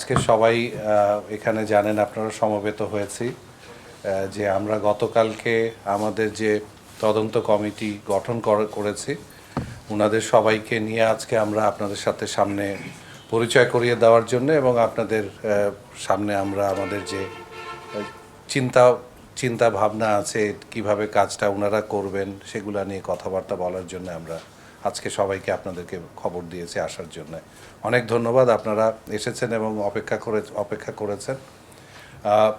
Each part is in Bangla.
আজকে সবাই এখানে জানেন আপনারা সমবেত হয়েছি যে আমরা গতকালকে আমাদের যে তদন্ত কমিটি গঠন করেছি ওনাদের সবাইকে নিয়ে আজকে আমরা আপনাদের সাথে সামনে পরিচয় করিয়ে দেওয়ার জন্য এবং আপনাদের সামনে আমরা আমাদের যে চিন্তা চিন্তা ভাবনা আছে, কীভাবে কাজটা ওনারা করবেন সেগুলা নিয়ে কথাবার্তা বলার জন্য আমরা আজকে সবাইকে আপনাদেরকে খবর দিয়েছি আসার জন্য। অনেক ধন্যবাদ, আপনারা এসেছেন এবং অপেক্ষা করে অপেক্ষা করেছেন।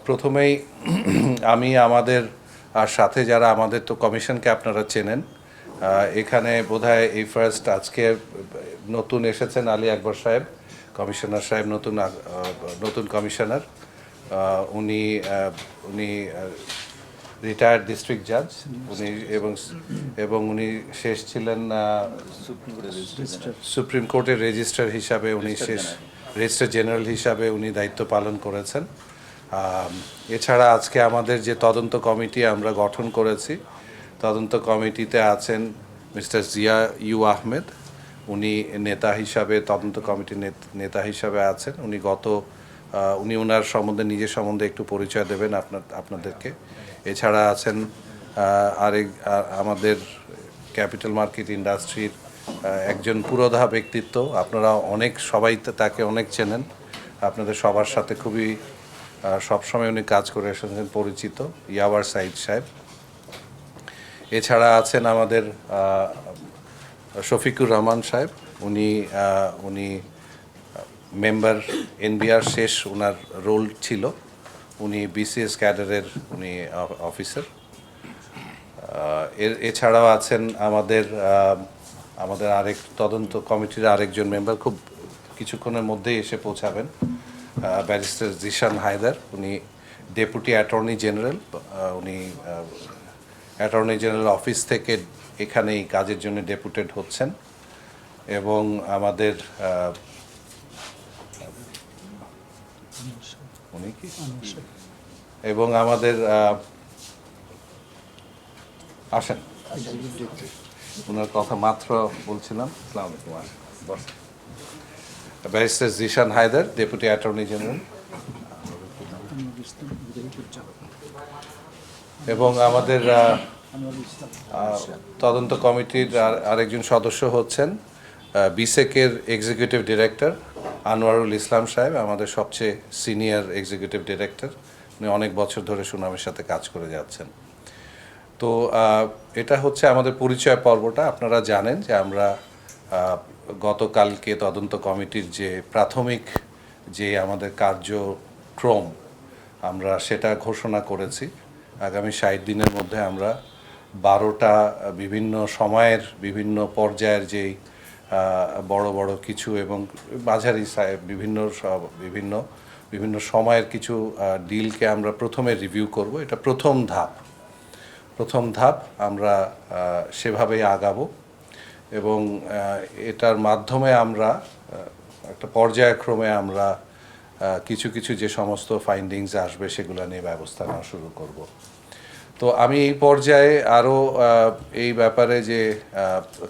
প্রথমেই আমি আমাদের, আর সাথে যারা আমাদের তো কমিশনকে আপনারা চেনেন এখানে বোধহয় এই ফার্স্ট আজকে নতুন এসেছেন আলী আকবর সাহেব, কমিশনার সাহেব, নতুন নতুন কমিশনার। উনি উনি রিটায়ার্ড ডিস্ট্রিক্ট জাজ উনি এবং এবং উনি শেষ ছিলেন সুপ্রিম কোর্টের রেজিস্ট্রার হিসাবে উনি শেষ রেজিস্ট্রার জেনারেল হিসাবে উনি দায়িত্ব পালন করেছেন। এছাড়া আজকে আমাদের যে তদন্ত কমিটি আমরা গঠন করেছি তদন্ত কমিটিতে আছেন মিস্টার জিয়া ইউ আহমেদ। উনি নেতা হিসাবে তদন্ত কমিটির নেত- হিসাবে আছেন। উনি গত উনি ওনার সম্বন্ধে, নিজের সম্বন্ধে একটু পরিচয় দেবেন আপনার, আপনাদেরকে। এছাড়া আছেন আরেক আমাদের ক্যাপিটাল মার্কেট ইন্ডাস্ট্রির একজন পুরোধা ব্যক্তিত্ব। আপনারা অনেক, সবাই তাকে অনেক চেনেন। আপনাদের সবার সাথে খুবই সবসময় উনি কাজ করে এসেছেন, পরিচিত ইয়াওয়ার সাইদ সাহেব। এছাড়া আছেন আমাদের শফিকুর রহমান সাহেব। উনি উনি মেম্বার এনবিআর শেষ ওনার রোল ছিল। উনি বিসিএস ক্যাডারের উনি অফিসার। এর এছাড়াও আছেন আমাদের আমাদের আরেক তদন্ত কমিটির আরেকজন মেম্বার। খুব কিছুক্ষণের মধ্যেই এসে পৌঁছাবেন ব্যারিস্টার জিশান হায়দার। উনি ডেপুটি অ্যাটর্নি জেনারেল উনি অ্যাটর্নি জেনারেল অফিস থেকে এখানে এই কাজের জন্য ডেপুটেড হচ্ছেন। এবং আমাদের উনি কি? এবং আমাদের আসেন। ওনার কথা মাত্র বলছিলাম। সালাম আলাইকুম আসেন। Barrister Zeeshan Haider deputy attorney general. এবং আমাদের তদন্ত কমিটির আর- আরেকজন সদস্য হচ্ছেন বিসেকের এক্সিকিউটিভ ডিরেক্টর। আনোয়ারুল ইসলাম সাহেব, আমাদের সবচেয়ে সিনিয়র এক্সিকিউটিভ ডিরেক্টর উনি অনেক বছর ধরে সুনামের সাথে কাজ করে যাচ্ছেন। তো এটা হচ্ছে আমাদের পরিচয় পর্বটা। আপনারা জানেন যে আমরা গতকালকে তদন্ত কমিটির যে প্রাথমিক যে আমাদের কার্যক্রম, আমরা সেটা ঘোষণা করেছি। আগামী ষাট দিনের মধ্যে আমরা বারোটা বিভিন্ন সময়ের বিভিন্ন পর্যায়ের যেই বড় বড় কিছু এবং মাঝারি সাহেব বিভিন্ন সব বিভিন্ন বিভিন্ন সময়ের কিছু ডিলকে আমরা প্রথমে রিভিউ করব। এটা প্রথম ধাপ। প্রথম ধাপ আমরা সেভাবেই আগাবো এবং এটার মাধ্যমে আমরা একটা পর্যায়ক্রমে আমরা কিছু কিছু যে সমস্ত ফাইন্ডিংস আসবে সেগুলো নিয়ে ব্যবস্থা নেওয়া শুরু করব। তো আমি এই পর্যায়ে আরও এই ব্যাপারে যে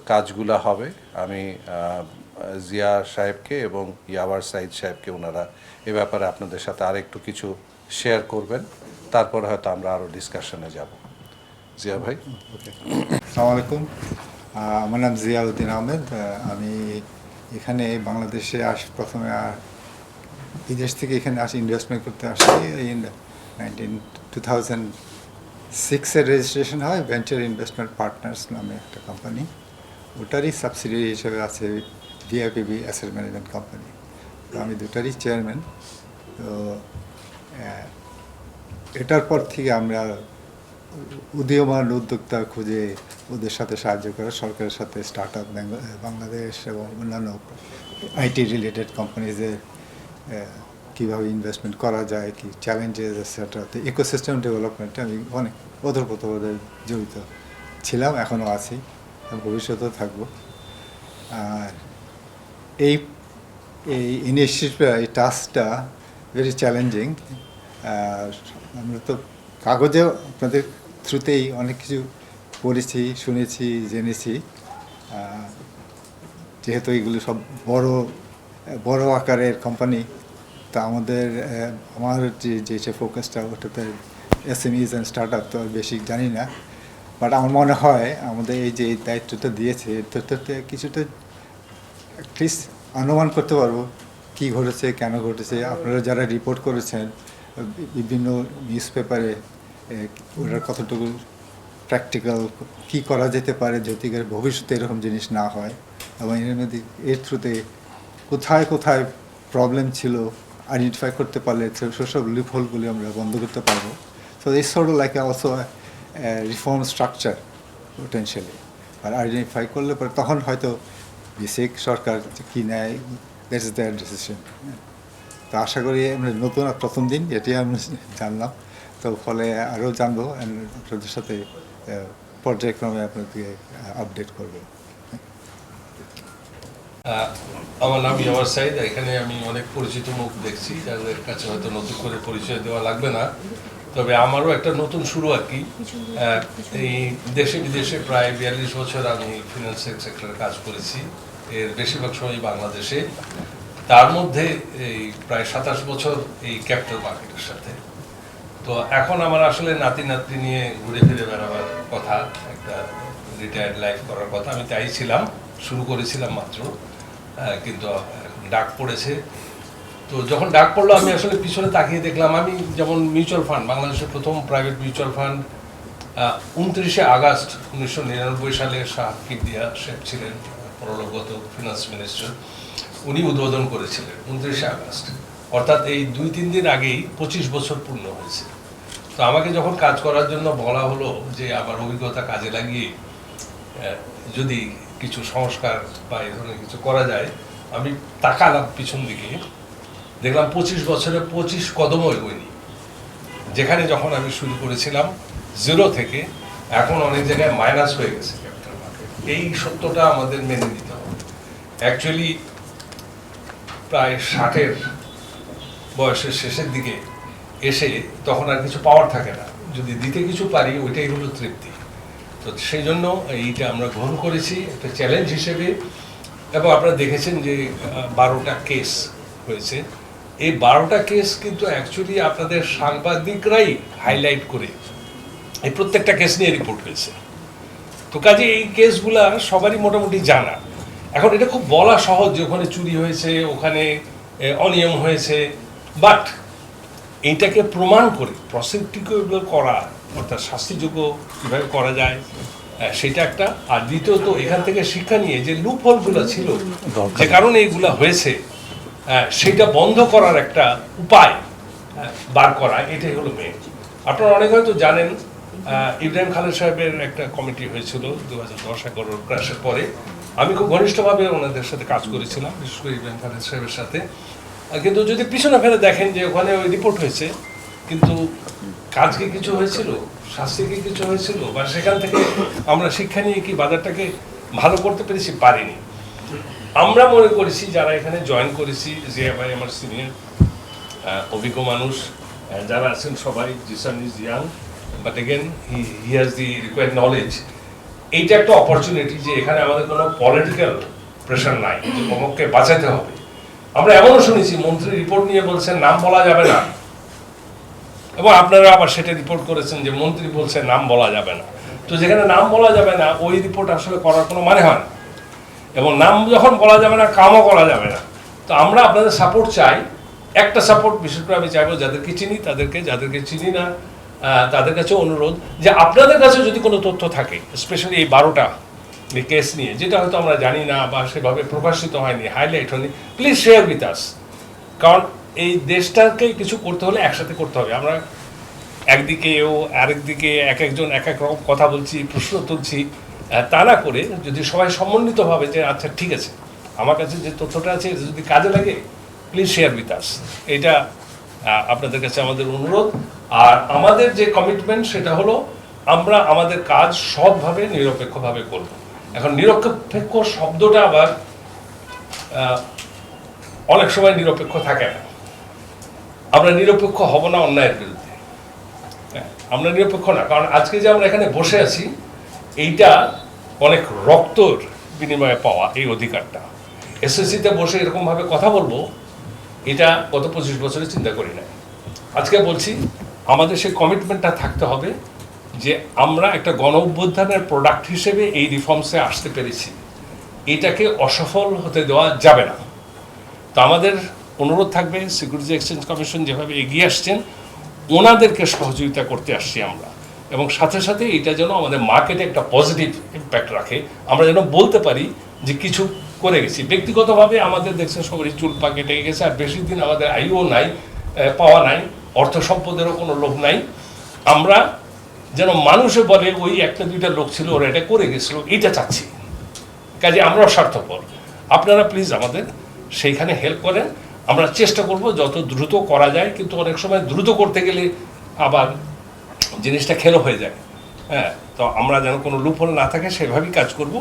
কাজগুলা হবে, আমি জিয়া সাহেবকে এবং ইয়াওয়ার সাইদ সাহেবকে ওনারা এ ব্যাপারে আপনাদের সাথে আরেকটু কিছু শেয়ার করবেন। তারপর হয়তো আমরা আরও ডিসকাশনে যাব। জিয়া ভাই? আসসালামু আলাইকুম। আমার নাম জিয়াউদ্দিন আহমেদ। আমি এখানে বাংলাদেশে আস, প্রথমে বিদেশ থেকে এখানে আসি ইনভেস্টমেন্ট করতে আসি ইন নাইনটিন টু থাউজেন্ড সিক্সের রেজিস্ট্রেশন হয় ভেঞ্চার ইনভেস্টমেন্ট পার্টনার্স নামে একটা কোম্পানি ওটারই সাবসিডিয়ারি হিসেবে আছে ডিআইপিবি অ্যাসেট ম্যানেজমেন্ট কোম্পানি তো আমি দুটারই চেয়ারম্যান তো এটার পর থেকে আমরা উদীয়মান উদ্যোক্তা খুঁজে ওদের সাথে সাহায্য করা, সরকারের সাথে স্টার্ট আপ বাংলাদেশ এবং অন্যান্য আইটি রিলেটেড কোম্পানিজে কীভাবে ইনভেস্টমেন্ট করা যায়, কি চ্যালেঞ্জেস এটসেট্রা তো ইকোসিস্টেম ডেভেলপমেন্টে আমি অনেক ওতপ্রোতভাবে জড়িত ছিলাম এখনও আছি ভবিষ্যতেও থাকব। আর এই এই ইনিশিয়েটিভ এই টাস্কটা ভেরি চ্যালেঞ্জিং আমরা তো কাগজে আপনাদের থ্রুতেই অনেক কিছু পড়েছি, শুনেছি, জেনেছি যেহেতু এগুলো সব বড় বড় আকারের কোম্পানি তা আমাদের আমার যে যে যে ফোকাসটা ওটাতে এসএমইজ অ্যান্ড স্টার্ট আপ তো বেশি জানি না। বাট আমার মনে হয় আমাদের এই যে দায়িত্বটা দিয়েছে এটাতে কিছুটা অ্যাটলিস্ট অনুমান করতে পারব, কি ঘটেছে, কেন ঘটেছে। আপনারা যারা রিপোর্ট করেছেন, বিভিন্ন নিউজ পেপারে ওটার কতটুকু প্র্যাকটিক্যাল কি করা যেতে পারে যদি ভবিষ্যতে এরকম জিনিস না হয়। এবং এর মধ্যে, এর থ্রুতে কোথায় কোথায় প্রবলেম ছিল আইডেন্টিফাই করতে পারলে সেসব লিপহোলগুলি আমরা বন্ধ করতে পারব। সো এই sort like also reform structure potentially আর আইডেন্টিফাই করলে পরে তখন হয়তো বেসিক সরকার কী নেয় দ্যাট ইজ দ্যার ডিসিশন তো আশা করি আমরা নতুন প্রথম দিন এটি আমরা জানলাম। তো ফলে আরও জানব আপনাদের সাথে পর্যায়ক্রমে আপনাদেরকে আপডেট করব। আমার নাম ইয়ামার সাইদ। এখানে আমি অনেক পরিচিত মুখ দেখছি, যাদের কাছে হয়তো নতুন করে পরিচয় দেওয়া লাগবে না। তবে আমারও একটা নতুন শুরু আর কি। এই দেশে বিদেশে প্রায় বিয়াল্লিশ বছর আমি ফিনান্সিয়াল সেক্টরে কাজ করেছি। এর বেশিরভাগ সময় বাংলাদেশে। তার মধ্যে এই প্রায় সাতাশ বছর এই ক্যাপিটাল মার্কেটের সাথে। তো এখন আমার আসলে নাতি নাতনি নিয়ে ঘুরে ফিরে বেড়াবার কথা, একটা রিটায়ার্ড লাইফ করার কথা আমি তাই ছিলাম। শুরু করেছিলাম মাত্র আহ, কিন্তু ডাক পড়েছে। তো যখন ডাক পড়ল আমি আসলে পিছনে তাকিয়ে দেখলাম আমি যেমন মিউচুয়াল ফান্ড বাংলাদেশের প্রথম প্রাইভেট মিউচুয়াল ফান্ড উনত্রিশে আগস্ট উনিশশো নিরানব্বই সালে শাহ কিবদিয়া শেখ ছিলেন পরলোকগত ফিনান্স মিনিস্টার উনি উদ্বোধন করেছিলেন উনত্রিশে আগস্ট। অর্থাৎ এই দুই তিন দিন আগেই পঁচিশ বছর পূর্ণ হয়েছে। তো আমাকে যখন কাজ করার জন্য বলা হলো যে আমার অভিজ্ঞতা কাজে লাগিয়ে যদি কিছু সংস্কার বা এই ধরনের কিছু করা যায়, আমি তাকালাম পিছন দিকে, দেখলাম পঁচিশ বছরে পঁচিশ কদমও এগোয়নি যেখানে যখন আমি শুরু করেছিলাম জিরো থেকে এখন অনেক জায়গায় মাইনাস হয়ে গেছে এই সত্যটা আমাদের মেনে নিতে হবে। অ্যাকচুয়ালি প্রায় ষাটের বয়সের শেষের দিকে এসে তখন আর কিছু পাওয়ার থাকে না। যদি দিতে কিছু পারি, ওইটাই হলো তৃপ্তি। তো সেই জন্য এইটা আমরা গ্রহণ করেছি, একটা চ্যালেঞ্জ হিসেবে। এবং আপনারা দেখেছেন যে বারোটা কেস হয়েছে। এই বারোটা কেস কিন্তু অ্যাকচুয়ালি আপনাদের সাংবাদিকরাই হাইলাইট করে। এই প্রত্যেকটা কেস নিয়ে রিপোর্ট হয়েছে। তো কাজে এই কেসগুলা সবারই মোটামুটি জানা। এখন এটা খুব বলা সহজ যে ওখানে চুরি হয়েছে, ওখানে অনিয়ম হয়েছে। বাট এইটাকে প্রমাণ করে প্রসিকিউটেবল করা অর্থাৎ শাস্তিযোগ্য কীভাবে করা যায় সেটা একটা। আর দ্বিতীয়ত এখান থেকে শিক্ষা নিয়ে যে লুপ হোলগুলো ছিল যে কারণে এইগুলো হয়েছে সেটা বন্ধ করার একটা উপায় বার করা এটাই হলো মেন আপনারা অনেক হয়তো জানেন ইব্রাহিম খালেদ সাহেবের একটা কমিটি হয়েছিল দু হাজার দশ এগারো ক্রাশের পরে। আমি খুব ঘনিষ্ঠভাবে ওনাদের সাথে কাজ করেছিলাম বিশেষ করে ইব্রাহিম খালেদ সাহেবের সাথে। কিন্তু যদি পিছনে ফেলে দেখেন যে ওখানে ওই রিপোর্ট হয়েছে কিন্তু কাজ কি কিছু হয়েছিল, শাস্তিকে কিছু হয়েছিল, বা সেখান থেকে আমরা শিক্ষা নিয়ে কি বাজারটাকে ভালো করতে পেরেছি? পারিনি। আমরা মনে করেছি, যারা এখানে জয়েন করেছি জিয়া ভাই আমার সিনিয়র অভিজ্ঞ মানুষ যারা আছেন সবাই Zeeshan is young but again he he has the required knowledge এইটা একটা অপরচুনিটি যে এখানে আমাদের কোনো পলিটিক্যাল প্রেশার নাই, যে অমুককে বাঁচাতে হবে। আমরা এমনও শুনেছি, মন্ত্রী রিপোর্ট নিয়ে বলছেন, নাম বলা যাবে না। এবং আপনারা আবার সেটা রিপোর্ট করেছেন যে মন্ত্রী বলছে নাম বলা যাবে না। তো যেখানে নাম বলা যাবে না, ওই রিপোর্ট আসলে করার কোনো মানে হয় না। এবং নাম যখন বলা যাবে না, কামও করা যাবে না। তো আমরা আপনাদের সাপোর্ট চাই। একটা সাপোর্ট বিশেষ করে আমি চাইব যাদেরকে চিনি, তাদেরকে, যাদেরকে চিনি না তাদের কাছে অনুরোধ যে আপনাদের কাছে যদি কোনো তথ্য থাকে স্পেশালি এই বারোটা কেস নিয়ে, যেটা হয়তো আমরা জানি না বা সেভাবে প্রকাশিত হয়নি হাইলাইট হয়নি প্লিজ শেয়ার উইথ আস কারণ এই দেশটাকে কিছু করতে হলে একসাথে করতে হবে। আমরা একদিকে ও আরেকদিকে এক একজন এক এক রকম কথা বলছি, প্রশ্ন তুলছি। তা না করে যদি সবাই সমন্বিতভাবে যে আচ্ছা ঠিক আছে, আমার কাছে যে তথ্যটা আছে যদি কাজে লাগে প্লিজ শেয়ার উইথ আস এটা আপনাদের কাছে আমাদের অনুরোধ। আর আমাদের যে কমিটমেন্ট সেটা হলো আমরা আমাদের কাজ সবভাবে নিরপেক্ষভাবে করব। এখন নিরপেক্ষ শব্দটা আবার অনেক সময় নিরপেক্ষ থাকে না। আমরা নিরপেক্ষ হব না অন্যায়ের বিরুদ্ধে। হ্যাঁ, আমরা নিরপেক্ষ না। কারণ আজকে যে আমরা এখানে বসে আছি এইটা অনেক রক্তর বিনিময়ে পাওয়া এই অধিকারটা। এসএসসিতে বসে এরকমভাবে কথা বলব এটা গত পঁচিশ বছরে চিন্তা করি না আজকে বলছি আমাদের সেই কমিটমেন্টটা থাকতে হবে যে আমরা একটা গণ অভ্যুত্থানের প্রোডাক্ট হিসেবে এই রিফর্মসে আসতে পেরেছি। এটাকে অসফল হতে দেওয়া যাবে না। তো আমাদের অনুরোধ থাকবে সিকিউরিটি এক্সচেঞ্জ কমিশন যেভাবে এগিয়ে আসছেন, ওনাদেরকে সহযোগিতা করতে আসছি আমরা। এবং সাথে সাথে এটা যেন আমাদের মার্কেটে একটা পজিটিভ ইম্প্যাক্ট রাখে, আমরা যেন বলতে পারি যে কিছু করে গেছি। ব্যক্তিগতভাবে আমাদের দেখছেন সবারই চুল পাকে টেকে গেছে, আর বেশি দিন আমাদের আয়ুও নাই পাওয়া নাই, অর্থ সম্পদেরও কোনো লোভ নাই। আমরা যেন মানুষে বলে, ওই একটা, দুইটা লোক ছিল, ওরা এটা করে গেছিল, এটা চাচ্ছি। কাজে আমরাও স্বার্থপর। আপনারা প্লিজ আমাদের সেইখানে হেল্প করেন। আমরা চেষ্টা করব যত দ্রুত করা যায়, কিন্তু অনেক সময় দ্রুত করতে গেলে আবার জিনিসটা খেলো হয়ে যায়। হ্যাঁ তো আমরা যেন কোনো লুফল না থাকে, সেভাবেই কাজ করব।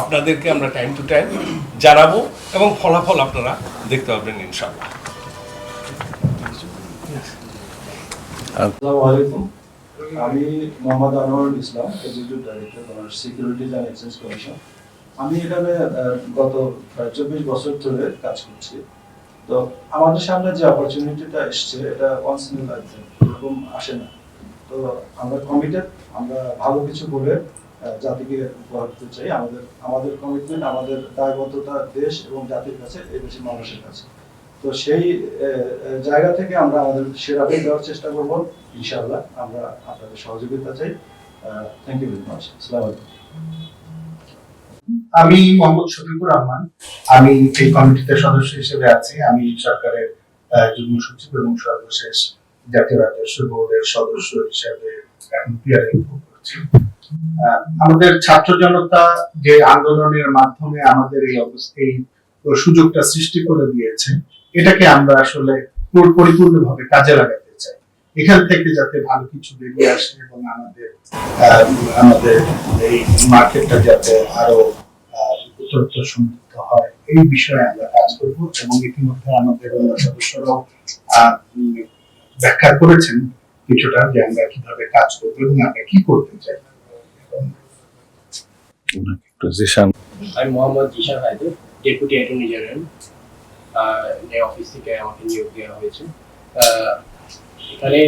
আপনাদেরকে আমরা টাইম টু টাইম জানাব এবং ফলাফল আপনারা দেখতে পাবেন ইনশাল্লাহ আলাইকুম। আমি Mohammad Anwarul Islam executive director securities and exchange commission আমি এখানে গত, প্রায় চব্বিশ বছর ধরে কাজ করছি। তো আমাদের সামনে যে অপরচুনিটিটা এসছে, এটা লাইফ এরকম আসে না। তো আমরা কমিটেড আমরা ভালো কিছু করে জাতিকে উপহার দিতে চাই। আমাদের আমাদের কমিটমেন্ট আমাদের দায়বদ্ধতা দেশ এবং জাতির কাছে, এই দেশের মানুষের কাছে। তো সেই জায়গা থেকে আমরা আমাদের সেরা সেরাটাই দেওয়ার চেষ্টা করব, ইনশাআল্লাহ। আমরা আপনাদের সহযোগিতা চাই। থ্যাংক ইউ ভেরি মাচ আসসালামু আলাইকুম। আমি মোহাম্মদ শফিকুর রহমান। আমি এই কমিটিতে সদস্য হিসেবে আছি। আমি সরকারের যুগ্ম সচিব এবং সর্বশেষ জাতীয় রাজস্ব বোর্ডের সদস্য হিসেবে এখন পিয়ারিং করছি। আমাদের ছাত্র জনতা যে আন্দোলনের মাধ্যমে আমাদের এই অবস্থায় সুযোগটা সৃষ্টি করে দিয়েছে, এটাকে আমরা আসলে পুরো পরিপূর্ণভাবে কাজে লাগাতে চাই এখান থেকে যাতে ভালো কিছু বেরিয়ে আসে এবং আমাদের আমাদের এই মার্কেটটা যাতে আরও সমৃদ্ধ হয় এই বিষয়ে আমরা কাজ করব এবং ইতিমধ্যে আমাদের অন্য সদস্যরাও ব্যাখ্যা করেছেন কিছুটা যে আমরা কীভাবে কাজ করব এবং আমরা কি করতে চাই। আমি Mohammad Zeeshan Haider deputy attorney general office থেকে আমাকে নিয়োগ দেওয়া হয়েছে। আহ, এখানে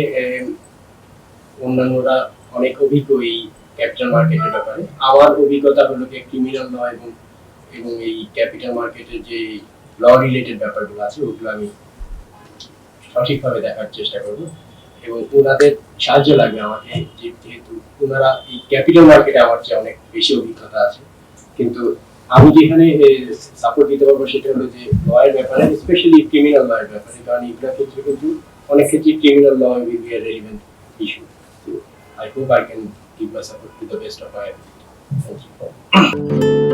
অন্যান্যরা অনেক অভিজ্ঞ এই ক্যাপিটাল মার্কেটের ব্যাপারে। আমার অভিজ্ঞতা হলো যে ক্রিমিনাল ল এবং এবং এই ক্যাপিটাল মার্কেটের যে ল রিলেটেড ব্যাপারগুলো আছে, ওগুলো আমি সঠিকভাবে দেখার চেষ্টা করব। এবং ওনাদের সাহায্য লাগবে আমাকে যেহেতু ওনারা এই ক্যাপিটাল মার্কেটে আমার চেয়ে অনেক বেশি অভিজ্ঞতা আছে। কিন্তু আমি যেখানে সাপোর্ট দিতে পারব সেটা হলো যে লয়ের ব্যাপারে স্পেশালি ক্রিমিনাল লয়ের ব্যাপারে। কারণ এগুলোর ক্ষেত্রে কিন্তু অনেক ক্ষেত্রে criminal law will be relevant issue I hope I can give my support to the best of my thank you